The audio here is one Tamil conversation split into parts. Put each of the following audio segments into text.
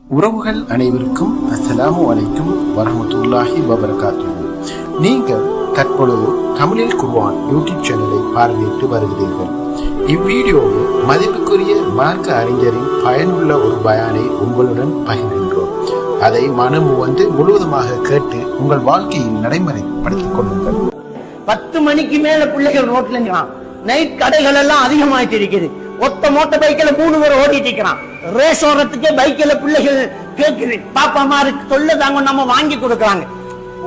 உறவுகள் அனைவருக்கும் அஸ்ஸலாமு அலைக்கும் வரமத்துல்லாஹி வபரகாத்து நீங்கள் தற்பொழுது தமிழில் குர்வான் யூடியூப் சேனலை பார்வையிட்டு வருகிறீர்கள். இவ்வீடியோவில் மதிப்புக்குரிய மார்க்க அறிஞரின் பயனுள்ள ஒரு பயானை உங்களுடன் பகிர்கின்றோம். அதை மனம் வந்து முழுவதுமாக கேட்டு உங்கள் வாழ்க்கையில் நடைமுறைப்படுத்திக் கொள்ளுங்கள். பத்து மணிக்கு மேல பிள்ளைகள் ரோட்ல நைட் கடைகள் எல்லாம் அதிகமாயிட்டு இருக்குது. ஒத்த மோட்டர் பைக்கில் மூணு பேர் ஓடிட்டு இருக்கிறான். ரேஸ் ஓடுறதுக்கே பைக்கில் பிள்ளைகள் கேட்குது. பாப்பா மாருக்கு சொல்ல தாங்க நம்ம வாங்கி கொடுக்கறாங்க.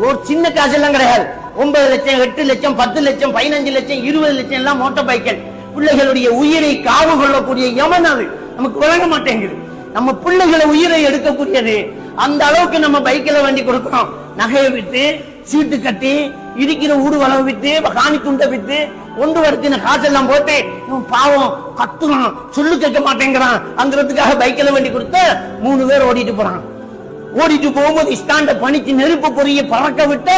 ஒரு சின்ன காசு எல்லாம் கிடையாது. ஒன்பது லட்சம் எட்டு லட்சம் பத்து லட்சம் பதினஞ்சு லட்சம் இருபது லட்சம் எல்லாம் மோட்டார் பைக்கல். பிள்ளைகளுடைய உயிரை காவு கொள்ளக்கூடிய எவன் அது. நமக்கு விளங்க மாட்டேங்குது. நம்ம பிள்ளைகளை உயிரை எடுக்கக்கூடியது. அந்த அளவுக்கு நம்ம பைக்கில் வண்டி கொடுக்கிறோம். நகையை விட்டு சீட்டு கட்டி இடிக்கிற ஊடு வளவு விட்டு காணி துண்டை விட்டு ஒன்று வருத்தின காசெல்லாம் போட்டு இவன் பாவம் கத்துறான் சொல்லு கேட்க மாட்டேங்கிறான். அங்கிறதுக்காக பைக்கில் வண்டி கொடுத்த மூணு பேர் ஓடிட்டு போறான். ஓடிட்டு போகும்போது ஸ்டாண்ட பணிக்கு நெருப்பு பொறிய பறக்க விட்ட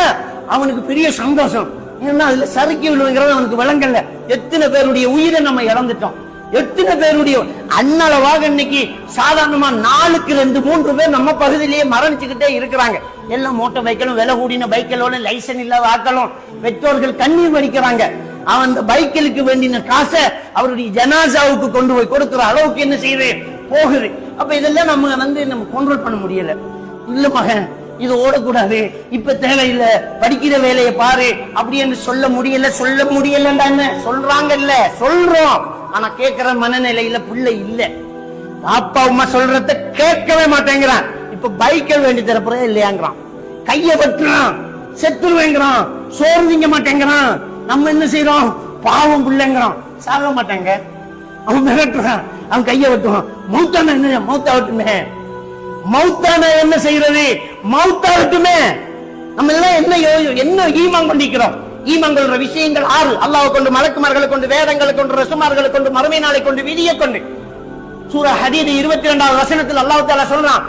அவனுக்கு பெரிய சந்தோஷம். ஏன்னா அதுல சறுக்கி விழுங்கிறது அவனுக்கு விளங்கல. எத்தனை பேருடைய உயிரை நம்ம இழந்துட்டோம். எத்தனை பேருடைய அன்னளவாக இன்னைக்கு சாதாரணமா நாலுக்கு ரெண்டு மூன்று பேர் நம்ம பகுதியிலேயே மரணிச்சுக்கிட்டே இருக்கிறாங்க. எல்லாம் மோட்டார் பைக்கிலும் விலை கூடின பைக்கிலோட லைசன் இல்லாத ஆக்களும் பெற்றோர்கள் கண்ணீர் வடிக்கிறாங்க. அவன் அந்த பைக்கிலுக்கு வேண்டின காசை அவருடைய ஜனாசாவுக்கு கொண்டு போய் கொடுக்குற அளவுக்கு என்ன செய்யுது போகுது. அப்ப இதெல்லாம் நம்ம வந்து நம்ம கண்ட்ரோல் பண்ண முடியல. இல்ல மகன் இது ஓடக்கூடாது. இப்ப தேவையில்லை. படிக்கிற வேலையை பாரு. அப்படி என்று சொல்ல முடியல. சொல்ல முடியலன்னா என்ன சொல்றாங்கல்ல. சொல்றோம். ஆனா கேட்கிற மனநிலையில பிள்ளை இல்ல. பாப்பா அம்மா சொல்றத கேட்கவே மாட்டேங்கிறான். இப்ப பைக்கை வேண்டி தரப்புறே இல்லையாங்கிறான். கைய வெட்டுறான். செத்துருவேங்கிறான். சோறு திங்க மாட்டேங்கிறான். நம்ம என்ன செய்யறோம் பாவம் பிள்ளைங்கிறோம். சாக மாட்டாங்க. அவன் மிரட்டுறான் அவன் கைய வெட்டுவான். மௌத்தான என்ன? மௌத்தா வெட்டுமே. மௌத்தான என்ன செய்யறது மௌத்தாகட்டுமே நம்ம எல்லாம் என்ன என்ன ஈமான் கொண்டிருக்கிறோம் ஈமான் கொள்ற விஷயங்கள் ஆறு. அல்லாஹ் கொண்டு மலக்குமார்களை கொண்டு வேதங்களை கொண்டு ரசுமார்களை கொண்டு மறுமை நாளை கொண்டு விதியை கொண்டு. சூரா ஹதீது இருபத்தி ரெண்டாவது வசனத்தில் அல்லாஹ் சொல்றான்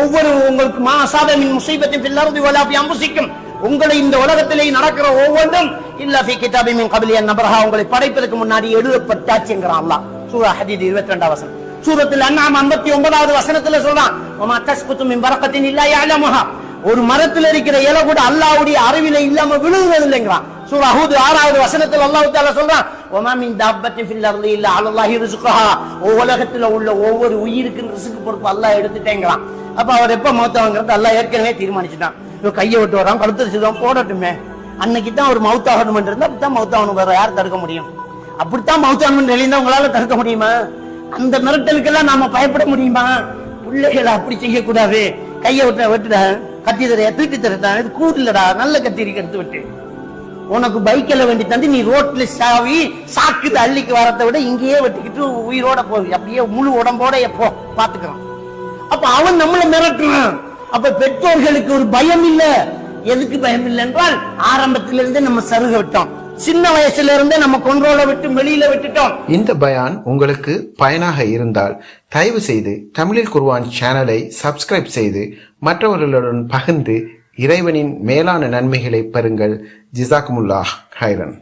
ஒவ்வொரு உங்களுக்கு மா அசாதமின் முசீபத்தின் பில்லறுதி வலா அம்புசிக்கும். உங்களை இந்த உலகத்திலே நடக்கிற ஒவ்வொன்றும் இல்ல ஃபி கிதாபி மின் கபிலிய நபரஹா உங்களை படைப்பதற்கு முன்னாடி எழுதப்பட்டாச்சுங்கிறான் அல்லா சூரா ஹதீத் இருபத்தி ரெண்டாவது வசனம். சூரத்தில் அண்ணாம் ஐம்பத்தி ஒன்பதாவது வசனத்துல சொல்றான். "வமா தஸ்குத்து மின் பரக்கத்தின் இல்லா யஅலமுஹா." ஒரு மரத்தில் இருக்கிற இலை கூட அல்லாவுடைய அறிவில இல்லாம விழுகிறது இல்லைங்கிறான் சூரா ஹூத் ஆறாவது வசனத்தில் அல்லாஹ் தாலா சொல்றான். உமா மின் தாப்பத்தின் ஃபில் அர்தி இல்ல அல்லாஹி ரிஸ்குஹா." உலகத்துல உள்ள ஒவ்வொரு உயிருக்கும் ரிசுக்கு பொறுப்பு அல்லாஹ் எடுத்துட்டேங்கிறான். அப்ப அவர் எப்ப மௌத்தாங்கிறது அல்லாஹ் ஏற்கனவே தீர்மானிச்சுட்டான். இவன் கையை விட்டு வரான் கழுத்து வச்சுதான் போடட்டுமே. அன்னைக்கு தான் ஒரு ஆகணும் இருந்தா அப்படித்தான் மௌத்தாகணும். வேற யார் தடுக்க முடியும்? அப்படித்தான் மௌத்தாகணும் நிலைந்தா உங்களால தடுக்க முடியுமா? அந்த மிரட்டலுக்கெல்லாம் நாம பயப்பட முடியுமா? பிள்ளைகளை அப்படி செய்யக்கூடாது. கையை விட்ட வெட்டுடா கத்தி தரையா தூக்கி தரட்டான் இது கூடு இல்லடா நல்ல கத்திரிக்கு எடுத்து விட்டு. உனக்கு பைக்கில் வேண்டி தந்து நீ ரோட்ல சாவி சாக்கு அள்ளிக்கு வரதை விட இங்கேயே வெட்டிக்கிட்டு உயிரோட போய் அப்படியே முழு உடம்போட எப்போ பாத்துக்கிறான் அப்ப அவன் நம்மளை மிரட்டுறான். அப்ப பெற்றோர்களுக்கு ஒரு பயம் இல்ல எதுக்கு பயம் இல்லை என்றால் ஆரம்பத்திலிருந்தே நம்ம சருக விட்டோம். சின்ன வயசுல இருந்தே நம்ம கொண்டோல விட்டு வெளியில விட்டுட்டோம். இந்த பயான் உங்களுக்கு பயனாக இருந்தால் தயவு செய்து தமிழில் குருவான் சேனலை சப்ஸ்கிரைப் செய்து மற்றவர்களுடன் பகிர்ந்து இறைவனின் மேலான நன்மைகளை பெறுங்கள். ஜிசாக்குமுல்லாஹ் ஹைரன்.